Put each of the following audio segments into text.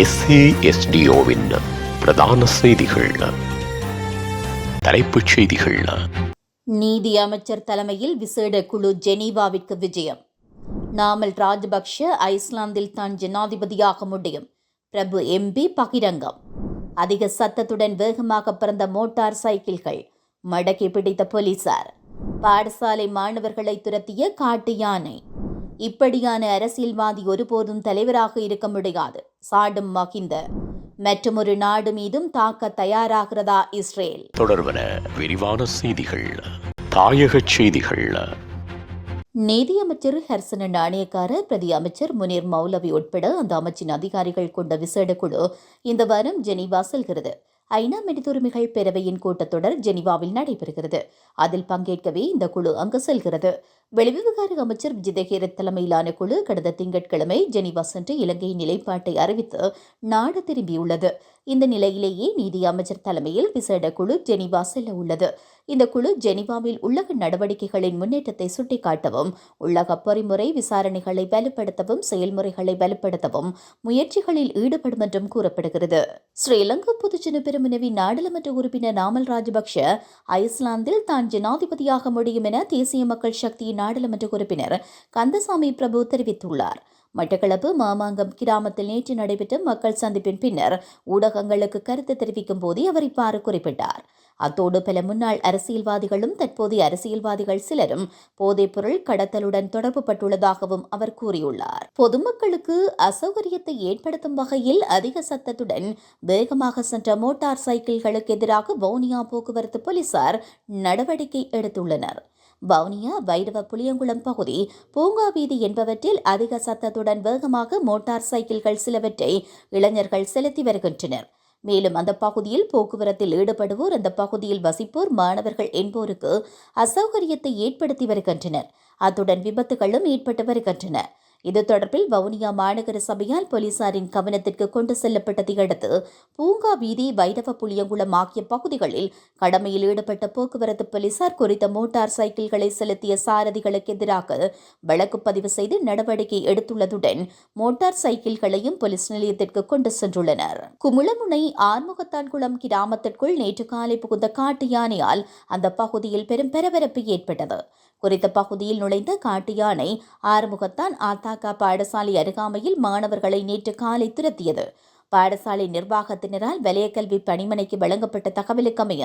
எஸ்ஏஎஸ்டிஓவின் பிரதான செய்திகள். தலைப்புச் செய்திகள். நீதி அமைச்சர் தலைமையில் விசேட குழு ஜெனீவாவிற்கு விஜயம். நாமல் ராஜபக்ஷ ஐஸ்லாந்தில் தான் ஜனாதிபதியாக முடியும். பிரபு எம்பி பகிரங்கம். அதிக சத்தத்துடன் வேகமாக பிறந்த மோட்டார் சைக்கிள்கள் மடக்கி பிடித்த போலீசார். பாடசாலை மாணவர்களை துரத்திய காட்டு யானை. இப்படியான அரசியல்வாதி ஒருபோதும் தலைவராக இருக்க முடியாது. சாடும் மகிந்த. மற்றுமொரு நாடு மீதும் தாக்க தயாராகிறதா இஸ்ரேல்? தொடர்வன விரிவான செய்திகள் தாயகச் செய்திகள். நீதியமைச்சர் ஹர்சன நாணயக்கார பிரதி அமைச்சர் முனீர் மௌலவி உட்பட அந்த அமைச்சின் அதிகாரிகள் கொண்ட விசேட குழு இந்த வாரம் ஜெனீவா செல்கிறது. ஐநா மனிதுரிமைகள் பேரவையின் கூட்டத்தொடர் ஜெனீவாவில் நடைபெறுகிறது. அதில் பங்கேற்கவே இந்த குழு அங்கு செல்கிறது. வெளிவிவகார அமைச்சர் விஜயதேகேர தலைமையிலான குழு கடந்த திங்கட்கிழமை ஜெனீவா சென்று இலங்கையின் நிலைப்பாட்டை அறிவித்து நாடு திரும்பியுள்ளது. இந்த நிலையிலேயே நீதி அமைச்சர் தலைமையில் விசேட குழு ஜெனீவா செல்ல உள்ளது. இந்த குழு ஜெனீவாவில் உள்ளக நடவடிக்கைகளின் முன்னேற்றத்தை சுட்டிக்காட்டவும் உள்ளக பொறிமுறை விசாரணைகளை வலுப்படுத்தவும் செயல்முறைகளை வலுப்படுத்தவும் முயற்சிகளில் ஈடுபடும் என்றும் கூறப்படுகிறது. ஸ்ரீலங்கா பொதுஜன பெருமுனவி நாடாளுமன்ற உறுப்பினர் நாமல் ராஜபக்ஷ ஐஸ்லாந்தில் தான் ஜனாதிபதியாக முடியும் என தேசிய மக்கள் சக்தியின் நாடாளுமன்ற உறுப்பினர் கந்தசாமி பிரபு தெரிவித்துள்ளார். மட்டக்களப்பு மாமாங்கம் கிராமத்தில் நேற்று நடைபெற்ற மக்கள் சந்திப்பின் பின்னர் ஊடகங்களுக்கு கருத்து தெரிவிக்கும் போதே அவர் இவ்வாறு குறிப்பிட்டார். அத்தோடு பல முன்னாள் அரசியல்வாதிகளும் தற்போதைய அரசியல்வாதிகள் சிலரும் போதைப்பொருள் கடத்தலுடன் தொடர்பு பட்டுள்ளதாகவும் அவர் கூறியுள்ளார். பொதுமக்களுக்கு அசௌகரியத்தை ஏற்படுத்தும் வகையில் அதிக சத்தத்துடன் வேகமாக சென்ற மோட்டார் சைக்கிள்களுக்கு எதிராக வவுனியா போக்குவரத்து போலீசார் நடவடிக்கை எடுத்துள்ளனர். வவுனியா வைரவ புளியங்குளம் பகுதி பூங்கா வீதி என்பவற்றில் அதிக சத்தத்துடன் வேகமாக மோட்டார் சைக்கிள்கள் சிலவற்றை இளைஞர்கள் செலுத்தி வருகின்றனர். மேலும் அந்த பகுதியில் போக்குவரத்தில் ஈடுபடுவோர் அந்த பகுதியில் வசிப்போர் மாணவர்கள் என்போருக்கு அசௌகரியத்தை ஏற்படுத்தி வருகின்றனர். அத்துடன் விபத்துகளும் ஏற்பட்டு வருகின்றன. இது தொடர்பில் வவுனியா மாநகர சபையால் போலீசாரின் கவனத்திற்கு கொண்டு செல்லப்பட்டதை அடுத்து பூங்கா வீதி வைரவ புளியங்குளம் ஆகிய பகுதிகளில் கடமையில் ஈடுபட்ட போக்குவரத்து போலீசார் குறித்த மோட்டார் சைக்கிள்களை செலுத்திய சாரதிகளுக்கு எதிராக வழக்கு பதிவு செய்து நடவடிக்கை எடுத்துள்ளதுடன் மோட்டார் சைக்கிள்களையும் போலீஸ் நிலையத்திற்கு கொண்டு சென்றுள்ளனர். குமுளமுனை ஆறுமுகத்தான்குளம் கிராமத்திற்குள் நேற்று காலை புகுந்த காட்டு யானையால் அந்த பகுதியில் பெரும் பரபரப்பு ஏற்பட்டது. குறித்த பகுதியில் நுழைந்த காட்டு யானை ஆறுமுகத்தான் ஆத்தாக்கா பாடசாலை அருகாமையில் மாணவர்களை நேற்று காலை துரத்தியது. பாடசாலை நிர்வாகத்தினரால் வலயக்கல்வி பணிமனைக்கு வழங்கப்பட்ட தகவலுக்கமைய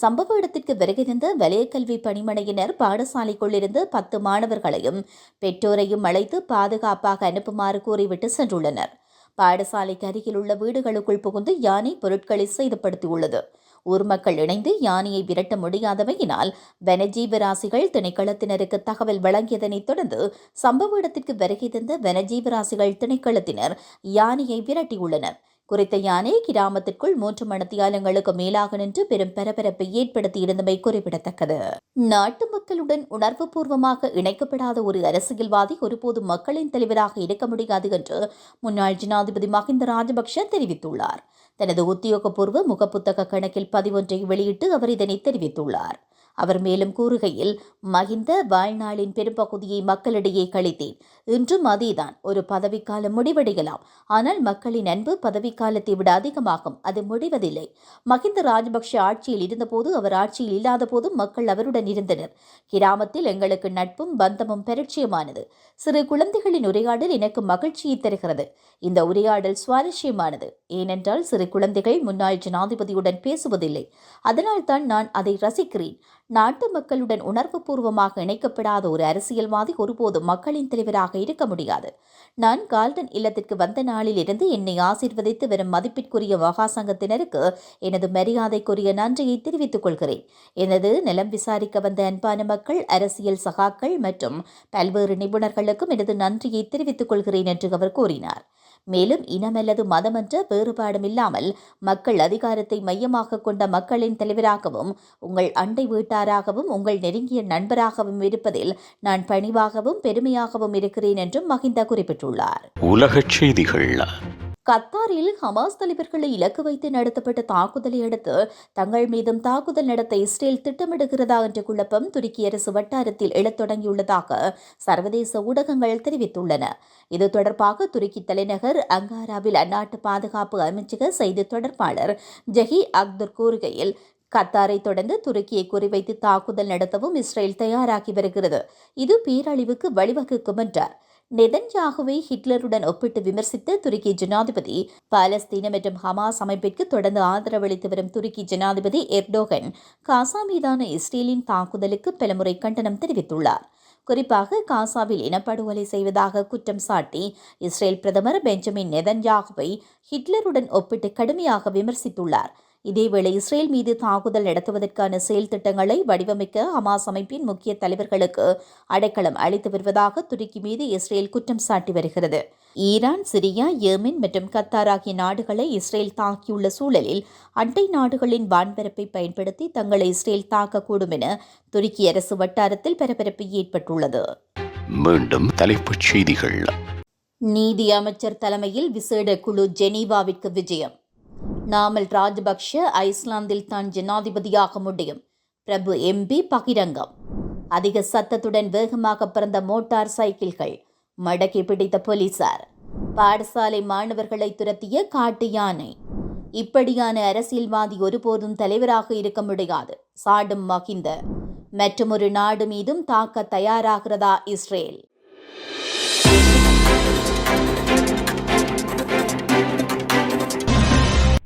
சம்பவ இடத்திற்கு வருகை தந்த வலயக்கல்வி பணிமனையினர் பாடசாலைக்குள்ளிருந்து பத்து மாணவர்களையும் பெற்றோரையும் அழைத்து பாதுகாப்பாக அனுப்புமாறு கூறிவிட்டு சென்றுள்ளனர். பாடசாலைக்கு அருகில் உள்ள வீடுகளுக்குள் புகுந்து யானை பொருட்களை சேதப்படுத்தியுள்ளது. ஊர் மக்கள் இணைந்து யானையை விரட்ட முடியாதவையினால் வனஜீவராசிகள் திணைக்களத்தினருக்கு தகவல் வழங்கியதனைத் தொடர்ந்து சம்பவ இடத்திற்கு வருகை தந்த வனஜீவராசிகள் திணைக்களத்தினர் யானையை விரட்டியுள்ளனர். குறித்த யானை கிராமத்திற்குள் மூன்று மணத்தியாலங்களுக்கு மேலாக நின்று பெரும் பரபரப்பை ஏற்படுத்தியிருந்தமை குறிப்பிடத்தக்கது. நாட்டு மக்களுடன் உணர்வுபூர்வமாக இணைக்கப்படாத ஒரு அரசியல்வாதி ஒருபோது மக்களின் தலைவராக இருக்க முடியாது என்று முன்னாள் ஜனாதிபதி மஹிந்த ராஜபக்ஷ தெரிவித்துள்ளார். தனது உத்தியோகபூர்வ முகப்புத்தக கணக்கில் பதிவொன்றை வெளியிட்டு அவர் இதனை தெரிவித்துள்ளார். அவர் மேலும் கூறுகையில் மகிந்த வாழ்நாளின் பெரும்பகுதியை மக்களிடையே கழித்தேன். இன்றும் அதேதான். ஒரு பதவிக்காலம் முடிவடையலாம். ஆனால் மக்களின் அன்பு பதவிக்காலத்தை விட அதிகமாகும். அது முடிவதில்லை. மகிந்த ராஜபக்ஷ ஆட்சியில் இருந்தபோது அவர் ஆட்சியில் இல்லாத போதும் மக்கள் அவருடன் இருந்தனர். கிராமத்தில் எங்களுக்கு நட்பும் பந்தமும் பரிச்சயமானது சிறு குழந்தைகளின் உரையாடல் எனக்கு மகிழ்ச்சியை தருகிறது. இந்த உரையாடல் சுவாரஸ்யமானது. ஏனென்றால் சிறு குழந்தைகள் முன்னாள் ஜனாதிபதியுடன் பேசுவதில்லை. அதனால்தான் நான் அதை ரசிக்கிறேன். நாட்டு மக்களுடன் உணர்வுபூர்வமாக இணைக்கப்படாத ஒரு அரசியல்வாதி ஒருபோதும் மக்களின் தலைவராக இருக்க முடியாது. நான் கால்டன் இல்லத்திற்கு வந்த நாளில் இருந்து என்னை ஆசீர்வதித்து வரும் மதிப்பிற்குரிய மகாசங்கத்தினருக்கு எனது மரியாதைக்குரிய நன்றியை தெரிவித்துக் கொள்கிறேன். எனது நிலம் விசாரிக்க வந்த அன்பான மக்கள் அரசியல் சகாக்கள் மற்றும் பல்வேறு நிபுணர்களுக்கும் எனது நன்றியை தெரிவித்துக் கொள்கிறேன் என்று அவர் கூறினார். மேலும் இனமல்லது மதமன்ற வேறுபாடும் இல்லாமல் மக்கள் அதிகாரத்தை மையமாக கொண்ட மக்களின் தலைவராகவும் உங்கள் அண்டை வீட்டாராகவும் உங்கள் நெருங்கிய நண்பராகவும் இருப்பதில் நான் பணிவாகவும் பெருமையாகவும் இருக்கிறேன் என்றும் மகிந்த குறிப்பிட்டுள்ளார். உலகச் செய்திகள் கத்தாரில் ஹமாஸ் தலைவர்களை இலக்கு வைத்து நடத்தப்பட்ட தாக்குதலை அடுத்து தங்கள் மீதும் தாக்குதல் நடத்த இஸ்ரேல் திட்டமிடுகிறதா என்ற குழப்பம் துருக்கி அரசு வட்டாரத்தில் எழத் தொடங்கியுள்ளதாக சர்வதேச ஊடகங்கள் தெரிவித்துள்ளன. இது தொடர்பாக துருக்கி தலைநகர் அங்காராவில் அந்நாட்டு பாதுகாப்பு அமைச்சக செய்தி தொடர்பாளர் ஜஹி அக்தர் கூறுகையில் கத்தாரை தொடர்ந்து துருக்கியை குறிவைத்து தாக்குதல் நடத்தவும் இஸ்ரேல் தயாராகி வருகிறது. இது பேரழிவுக்கு வழிவகுக்கும் என்றார். நெதன்யாகுவை ஹிட்லருடன் ஒப்பிட்டு விமர்சித்த துருக்கி ஜனாதிபதி பாலஸ்தீன மற்றும் ஹமாஸ் அமைப்பிற்கு தொடர்ந்து ஆதரவளித்து வரும் துருக்கி ஜனாதிபதி எர்டோகன் காசா மீதான இஸ்ரேலின் தாக்குதலுக்கு பலமுறை கண்டனம் தெரிவித்துள்ளார். குறிப்பாக காசாவில் இனப்படுகொலை செய்வதாக குற்றம் சாட்டி இஸ்ரேல் பிரதமர் பெஞ்சமின் நெதன்யாகுவை ஹிட்லருடன் ஒப்பிட்டு கடுமையாக விமர்சித்துள்ளார். இதேவேளை இஸ்ரேல் மீது தாக்குதல் நடத்துவதற்கான செயல் திட்டங்களை வடிவமைக்க ஹமாஸ் அமைப்பின் முக்கிய தலைவர்களுக்கு அடைக்கலம் அளித்து வருவதாக துருக்கி மீது இஸ்ரேல் குற்றம் சாட்டி வருகிறது. ஈரான் சிரியா ஏமன் மற்றும் கத்தார் ஆகிய நாடுகளை இஸ்ரேல் தாக்கியுள்ள சூழலில் அண்டை நாடுகளின் வான்பரப்பை பயன்படுத்தி தங்களை இஸ்ரேல் தாக்கக்கூடும் என துருக்கி அரசு வட்டாரத்தில் பரபரப்பு ஏற்பட்டுள்ளது. மீண்டும் தலைப்புச் செய்திகள். நீதி அமைச்சர் தலைமையில் விசேட குழு ஜெனீவாவிற்கு விஜயம். நாமல் ராஜபக்ஷ ஐஸ்லாந்தில் தான் ஜனாதிபதியாக முடியும். பிரபு எம்பி பகிரங்கம். அதிக சத்தத்துடன் வேகமாக பிறந்த மோட்டார் சைக்கிள்கள் மடக்கி பிடித்த போலீசார். பாடசாலை மாணவர்களை துரத்திய காட்டு யானை. இப்படியான அரசியல்வாதி ஒருபோதும் தலைவராக இருக்க முடியாது. சாடும் மகிந்த. மற்றொரு நாடு மீதும் தாக்க தயாராகிறதா இஸ்ரேல்?